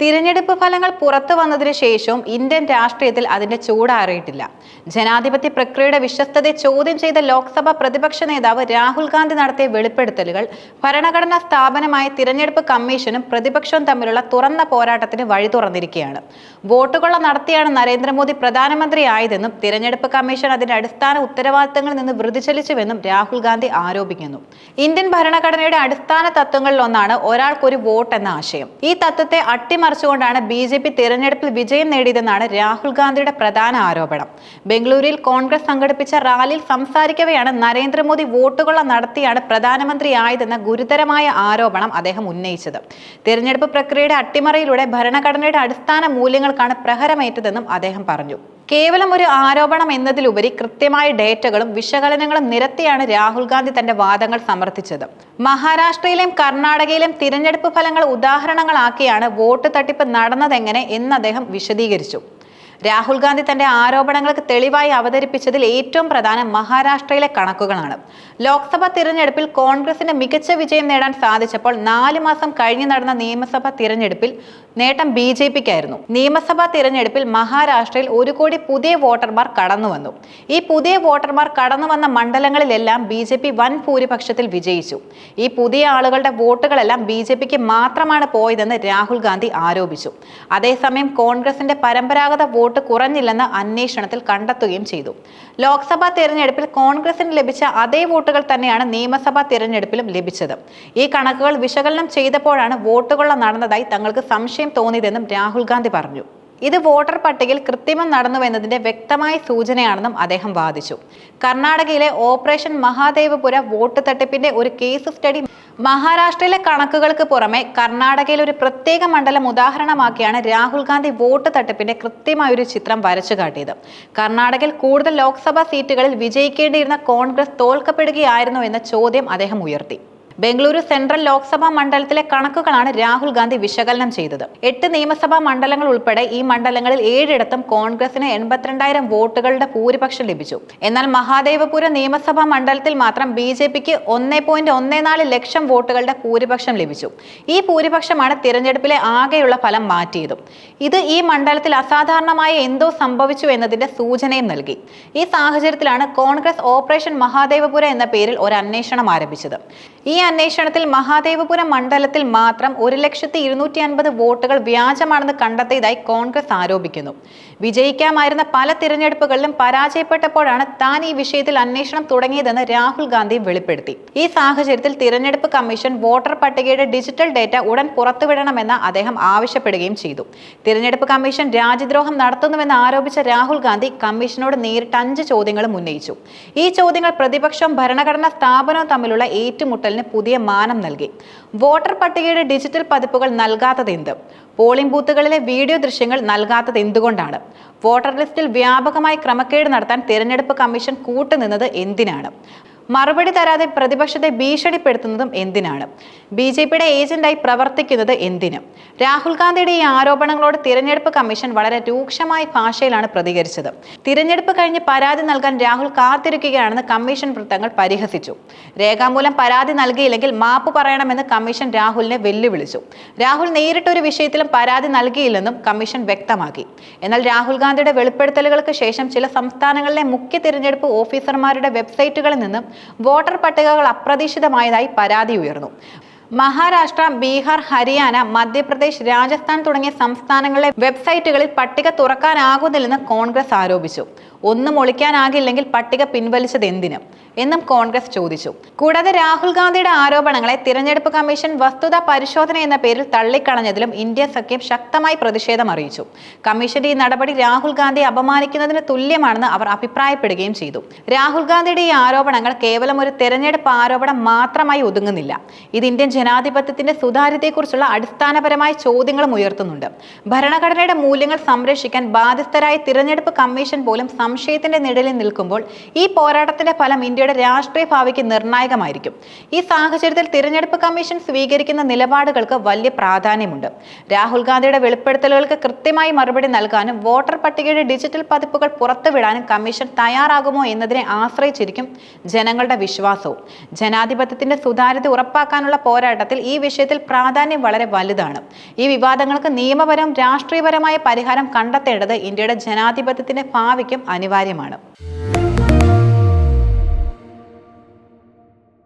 തിരഞ്ഞെടുപ്പ് ഫലങ്ങൾ പുറത്തു വന്നതിന് ശേഷവും ഇന്ത്യൻ രാഷ്ട്രീയത്തിൽ അതിന്റെ ചൂടാറിയിട്ടില്ല. ജനാധിപത്യ പ്രക്രിയയുടെ വിശ്വസ്തതയെ ചോദ്യം ചെയ്ത ലോക്സഭാ പ്രതിപക്ഷ നേതാവ് രാഹുൽ ഗാന്ധി നടത്തിയ വെളിപ്പെടുത്തലുകൾ ഭരണഘടനാ സ്ഥാപനമായ തിരഞ്ഞെടുപ്പ് കമ്മീഷനും പ്രതിപക്ഷവും തമ്മിലുള്ള തുറന്ന പോരാട്ടത്തിന് വഴി തുറന്നിരിക്കുകയാണ്. വോട്ടുകൊള്ള നടത്തിയാണ് നരേന്ദ്രമോദി പ്രധാനമന്ത്രിയായതെന്നും തിരഞ്ഞെടുപ്പ് കമ്മീഷൻ അതിന്റെ അടിസ്ഥാന ഉത്തരവാദിത്തങ്ങളിൽ നിന്ന് വൃതിചലിച്ചുവെന്നും രാഹുൽ ഗാന്ധി ആരോപിക്കുന്നു. ഇന്ത്യൻ ഭരണഘടനയുടെ അടിസ്ഥാന തത്വങ്ങളിൽ ഒന്നാണ് ഒരാൾക്കൊരു വോട്ട് എന്ന ആശയം. ഈ തത്വത്തെ അട്ടിമറിച്ചുകൊണ്ടാണ് ബി ജെ പി തിരഞ്ഞെടുപ്പിൽ വിജയം നേടിയതെന്നാണ് രാഹുൽ ഗാന്ധിയുടെ പ്രധാന ആരോപണം. ബംഗളൂരുവിൽ കോൺഗ്രസ് സംഘടിപ്പിച്ച റാലിയിൽ സംസാരിക്കവെയാണ് നരേന്ദ്രമോദി വോട്ടുകൊള്ള നടത്തിയാണ് പ്രധാനമന്ത്രിയായതെന്ന ഗുരുതരമായ ആരോപണം അദ്ദേഹം ഉന്നയിച്ചത്. തിരഞ്ഞെടുപ്പ് പ്രക്രിയയുടെ അട്ടിമറിയിലൂടെ ഭരണഘടനയുടെ അടിസ്ഥാന മൂല്യങ്ങൾക്കാണ് പ്രഹരമേറ്റതെന്നും അദ്ദേഹം പറഞ്ഞു. കേവലം ഒരു ആരോപണം എന്നതിലുപരി കൃത്യമായ ഡേറ്റകളും വിശകലനങ്ങളും നിരത്തിയാണ് രാഹുൽ ഗാന്ധി തന്റെ വാദങ്ങൾ സമർത്ഥിച്ചത്. മഹാരാഷ്ട്രയിലെയും കർണാടകയിലെയും തിരഞ്ഞെടുപ്പ് ഫലങ്ങൾ ഉദാഹരണങ്ങളാക്കിയാണ് വോട്ട് തട്ടിപ്പ് നടന്നതെങ്ങനെ എന്ന് അദ്ദേഹം വിശദീകരിച്ചു. രാഹുൽ ഗാന്ധി തന്റെ ആരോപണങ്ങൾക്ക് തെളിവായി അവതരിപ്പിച്ചതിൽ ഏറ്റവും പ്രധാനം മഹാരാഷ്ട്രയിലെ കണക്കുകളാണ്. ലോക്സഭാ തിരഞ്ഞെടുപ്പിൽ കോൺഗ്രസിന് മികച്ച വിജയം നേടാൻ സാധിച്ചപ്പോൾ നാല് മാസം കഴിഞ്ഞു നടന്ന നിയമസഭാ തിരഞ്ഞെടുപ്പിൽ നേട്ടം ബി ജെ പിക്കായിരുന്നു. നിയമസഭാ തിരഞ്ഞെടുപ്പിൽ മഹാരാഷ്ട്രയിൽ ഒരു കോടി പുതിയ വോട്ടർമാർ കടന്നുവന്നു. ഈ പുതിയ വോട്ടർമാർ കടന്നു വന്ന മണ്ഡലങ്ങളിലെല്ലാം ബി ജെ പി വൻ ഭൂരിപക്ഷത്തിൽ വിജയിച്ചു. ഈ പുതിയ ആളുകളുടെ വോട്ടുകളെല്ലാം ബി ജെ പിക്ക് മാത്രമാണ് പോയതെന്ന് രാഹുൽ ഗാന്ധി ആരോപിച്ചു. അതേസമയം കോൺഗ്രസിന്റെ പരമ്പരാഗത വോട്ട് കുറഞ്ഞില്ലെന്ന് അന്വേഷണത്തിൽ കണ്ടെത്തുകയും ചെയ്തു. ലോക്സഭാ തിരഞ്ഞെടുപ്പിൽ കോൺഗ്രസിന് ലഭിച്ച അതേ വോട്ടുകൾ തന്നെയാണ് നിയമസഭാ തിരഞ്ഞെടുപ്പിലും ലഭിച്ചത്. ഈ കണക്കുകൾ വിശകലനം ചെയ്തപ്പോഴാണ് വോട്ടുകൊള്ള നടന്നതായി തങ്ങൾക്ക് സംശയം തോന്നിയതെന്നും രാഹുൽ ഗാന്ധി പറഞ്ഞു. ഇത് വോട്ടർ പട്ടികയിൽ കൃത്രിമം നടന്നുവെന്നതിന്റെ വ്യക്തമായ സൂചനയാണെന്നും അദ്ദേഹം വാദിച്ചു. കർണാടകയിലെ ഓപ്പറേഷൻ മഹാദേവപുര വോട്ട് തട്ടിപ്പിന്റെ ഒരു കേസ് സ്റ്റഡി മഹാരാഷ്ട്രയിലെ കണക്കുകൾക്ക് പുറമെ കർണാടകയിൽ ഒരു പ്രത്യേക മണ്ഡലം ഉദാഹരണമാക്കിയാണ് രാഹുൽ ഗാന്ധി വോട്ട് തട്ടിപ്പിന്റെ കൃത്യമായ ഒരു ചിത്രം വരച്ചു കാട്ടിയത്. കർണാടകയിൽ കൂടുതൽ ലോക്സഭാ സീറ്റുകളിൽ വിജയിക്കേണ്ടിയിരുന്ന കോൺഗ്രസ് തോൽക്കപ്പെടുകയായിരുന്നു എന്ന ചോദ്യം അദ്ദേഹം ഉയർത്തി. ബംഗളൂരു സെൻട്രൽ ലോക്സഭാ മണ്ഡലത്തിലെ കണക്കുകളാണ് രാഹുൽ ഗാന്ധി വിശകലനം ചെയ്തത്. എട്ട് നിയമസഭാ മണ്ഡലങ്ങൾ ഉൾപ്പെടെ ഈ മണ്ഡലങ്ങളിൽ ഏഴിടത്തും കോൺഗ്രസിന് എൺപത്തിരണ്ടായിരം വോട്ടുകളുടെ ഭൂരിപക്ഷം ലഭിച്ചു. എന്നാൽ മഹാദേവപുര നിയമസഭാ മണ്ഡലത്തിൽ മാത്രം ബി ജെ പിക്ക് ഒന്നേ പോയിന്റ് ഒന്നേ നാല് ലക്ഷം വോട്ടുകളുടെ ഭൂരിപക്ഷം ലഭിച്ചു. ഈ ഭൂരിപക്ഷമാണ് തിരഞ്ഞെടുപ്പിലെ ആകെയുള്ള ഫലം മാറ്റിയതും. ഇത് ഈ മണ്ഡലത്തിൽ അസാധാരണമായ എന്തോ സംഭവിച്ചു എന്നതിന്റെ സൂചനയും നൽകി. ഈ സാഹചര്യത്തിലാണ് കോൺഗ്രസ് ഓപ്പറേഷൻ മഹാദേവപുര എന്ന പേരിൽ ഒരു അന്വേഷണം ആരംഭിച്ചത്. ഈ അന്വേഷണത്തിൽ മഹാദേവപുരം മണ്ഡലത്തിൽ മാത്രം ഒരു ലക്ഷത്തി ഇരുന്നൂറ്റി അൻപത് വോട്ടുകൾ വ്യാജമാണെന്ന് കണ്ടെത്തിയതായി കോൺഗ്രസ് ആരോപിക്കുന്നു. വിജയിക്കാമായിരുന്ന പല തിരഞ്ഞെടുപ്പുകളിലും പരാജയപ്പെട്ടപ്പോഴാണ് താൻ ഈ വിഷയത്തിൽ അന്വേഷണം തുടങ്ങിയതെന്ന് രാഹുൽ ഗാന്ധി വെളിപ്പെടുത്തി. ഈ സാഹചര്യത്തിൽ തിരഞ്ഞെടുപ്പ് കമ്മീഷൻ വോട്ടർ പട്ടികയുടെ ഡിജിറ്റൽ ഡേറ്റ ഉടൻ പുറത്തുവിടണമെന്ന് അദ്ദേഹം ആവശ്യപ്പെടുകയും ചെയ്തു. തിരഞ്ഞെടുപ്പ് കമ്മീഷൻ രാജ്യദ്രോഹം നടത്തുന്നുവെന്ന് ആരോപിച്ച രാഹുൽ ഗാന്ധി കമ്മീഷനോട് നേരിട്ട് അഞ്ച് ചോദ്യങ്ങളും ഉന്നയിച്ചു. ഈ ചോദ്യങ്ങൾ പ്രതിപക്ഷവും ഭരണഘടനാ സ്ഥാപനവും തമ്മിലുള്ള ഏറ്റുമുട്ടലിന് പുതിയ മാനം നൽകി. വോട്ടർ പട്ടികയുടെ ഡിജിറ്റൽ പതിപ്പുകൾ നൽകാത്തത് എന്ത്? പോളിംഗ് ബൂത്തുകളിലെ വീഡിയോ ദൃശ്യങ്ങൾ നൽകാത്തത് എന്തുകൊണ്ടാണ്? വോട്ടർ ലിസ്റ്റിൽ വ്യാപകമായി ക്രമക്കേട് നടത്താൻ തിരഞ്ഞെടുപ്പ് കമ്മീഷൻ കൂട്ടുനിന്നത് എന്തിനാണ്? മറുപടി തരാതെ പ്രതിപക്ഷത്തെ ഭീഷണിപ്പെടുത്തുന്നതും എന്തിനാണ്? ബി ജെ പിയുടെ ഏജന്റായി പ്രവർത്തിക്കുന്നത് എന്തിന്? രാഹുൽ ഗാന്ധിയുടെ ഈ ആരോപണങ്ങളോട് തിരഞ്ഞെടുപ്പ് കമ്മീഷൻ വളരെ രൂക്ഷമായ ഭാഷയിലാണ് പ്രതികരിച്ചത്. തിരഞ്ഞെടുപ്പ് കഴിഞ്ഞ് പരാതി നൽകാൻ രാഹുൽ കാത്തിരിക്കുകയാണെന്ന് കമ്മീഷൻ വൃത്തങ്ങൾ പരിഹസിച്ചു. രേഖാമൂലം പരാതി നൽകിയില്ലെങ്കിൽ മാപ്പ് പറയണമെന്ന് കമ്മീഷൻ രാഹുലിനെ വെല്ലുവിളിച്ചു. രാഹുൽ നേരിട്ടൊരു വിഷയത്തിലും പരാതി നൽകിയില്ലെന്നും കമ്മീഷൻ വ്യക്തമാക്കി. എന്നാൽ രാഹുൽ ഗാന്ധിയുടെ വെളിപ്പെടുത്തലുകൾക്ക് ശേഷം ചില സംസ്ഥാനങ്ങളിലെ മുഖ്യ തിരഞ്ഞെടുപ്പ് ഓഫീസർമാരുടെ വെബ്സൈറ്റുകളിൽ നിന്നും വോട്ടർ പട്ടികകൾ അപ്രതീക്ഷിതമായതായി പരാതി ഉയർന്നു. മഹാരാഷ്ട്ര ബീഹാർ ഹരിയാന മധ്യപ്രദേശ് രാജസ്ഥാൻ തുടങ്ങിയ സംസ്ഥാനങ്ങളിലെ വെബ്സൈറ്റുകളിൽ പട്ടിക തുറക്കാനാകുന്നില്ലെന്ന് കോൺഗ്രസ് ആരോപിച്ചു. ഒന്നും ഒളിക്കാനാകില്ലെങ്കിൽ പട്ടിക പിൻവലിച്ചത് എന്തിന്? എന്നും കോൺഗ്രസ് ചോദിച്ചു. കൂടാതെ രാഹുൽ ഗാന്ധിയുടെ ആരോപണങ്ങളെ തിരഞ്ഞെടുപ്പ് കമ്മീഷൻ വസ്തുതാ പരിശോധന എന്ന പേരിൽ തള്ളിക്കളഞ്ഞതിലും ഇന്ത്യ സഖ്യം ശക്തമായി പ്രതിഷേധം അറിയിച്ചു. കമ്മീഷന്റെ ഈ നടപടി രാഹുൽ ഗാന്ധിയെ അപമാനിക്കുന്നതിന് തുല്യമാണെന്ന് അവർ അഭിപ്രായപ്പെടുകയും ചെയ്തു. രാഹുൽ ഗാന്ധിയുടെ ഈ ആരോപണങ്ങൾ കേവലം ഒരു തെരഞ്ഞെടുപ്പ് ആരോപണം മാത്രമായി ഒതുങ്ങുന്നില്ല. ഇത് ഇന്ത്യൻ ജനാധിപത്യത്തിന്റെ സുതാര്യതയെക്കുറിച്ചുള്ള അടിസ്ഥാനപരമായ ചോദ്യങ്ങളും ഉയർത്തുന്നുണ്ട്. ഭരണഘടനയുടെ മൂല്യങ്ങൾ സംരക്ഷിക്കാൻ ബാധ്യസ്ഥരായ തിരഞ്ഞെടുപ്പ് കമ്മീഷൻ പോലും സംശയത്തിന്റെ നിഴലിൽ നിൽക്കുമ്പോൾ ഈ പോരാട്ടത്തിന്റെ ഫലം ഇന്ത്യയുടെ രാഷ്ട്രീയ ഭാവിക്ക് നിർണായകമായിരിക്കും. ഈ സാഹചര്യത്തിൽ തിരഞ്ഞെടുപ്പ് കമ്മീഷൻ സ്വീകരിക്കുന്ന നിലപാടുകൾക്ക് വലിയ പ്രാധാന്യമുണ്ട്. രാഹുൽ ഗാന്ധിയുടെ വെളിപ്പെടുത്തലുകൾക്ക് കൃത്യമായി മറുപടി നൽകാനും വോട്ടർ പട്ടികയുടെ ഡിജിറ്റൽ പതിപ്പുകൾ പുറത്തുവിടാനും കമ്മീഷൻ തയ്യാറാകുമോ എന്നതിനെ ആശ്രയിച്ചിരിക്കും ജനങ്ങളുടെ വിശ്വാസവും. ജനാധിപത്യത്തിന്റെ സുതാര്യത ഉറപ്പാക്കാനുള്ള പോരാട്ടത്തിൽ ഈ വിഷയത്തിൽ പ്രാധാന്യം വളരെ വലുതാണ്. ഈ വിവാദങ്ങൾക്ക് നിയമപരവും രാഷ്ട്രീയപരമായ പരിഹാരം കണ്ടെത്തേണ്ടത് ഇന്ത്യയുടെ ജനാധിപത്യത്തിന്റെ ഭാവിക്കും അനിവാര്യമാണ്